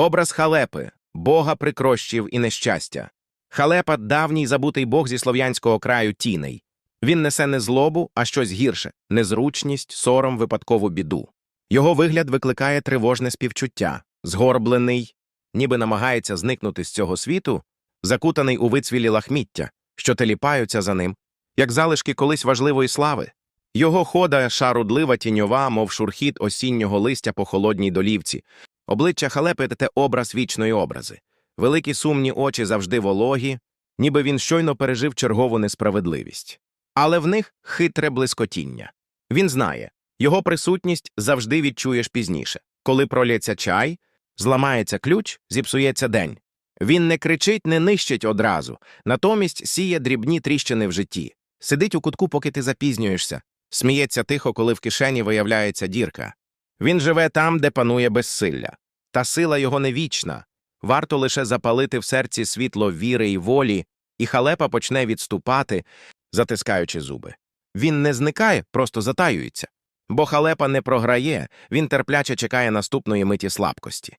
Образ халепи, бога прикрощів і нещастя. Халепа давній забутий бог зі слов'янського краю тіней. Він несе не злобу, а щось гірше незручність, сором, випадкову біду. Його вигляд викликає тривожне співчуття, згорблений, ніби намагається зникнути з цього світу, закутаний у вицвілі лахміття, що теліпаються за ним, як залишки колись важливої слави. Його хода шарудлива тіньова, мов шурхіт осіннього листя по холодній долівці. Обличчя халепи те образ вічної образи. Великі сумні очі завжди вологі, ніби він щойно пережив чергову несправедливість. Але в них хитре блискотіння. Він знає, його присутність завжди відчуєш пізніше. Коли пролється чай, зламається ключ, зіпсується день. Він не кричить, не нищить одразу, натомість сіє дрібні тріщини в житті. Сидить у кутку, поки ти запізнюєшся, сміється тихо, коли в кишені виявляється дірка. Він живе там, де панує безсилля. Та сила його не вічна. Варто лише запалити в серці світло віри і волі, і халепа почне відступати, затискаючи зуби. Він не зникає, просто затаюється. Бо халепа не програє, він терпляче чекає наступної миті слабкості.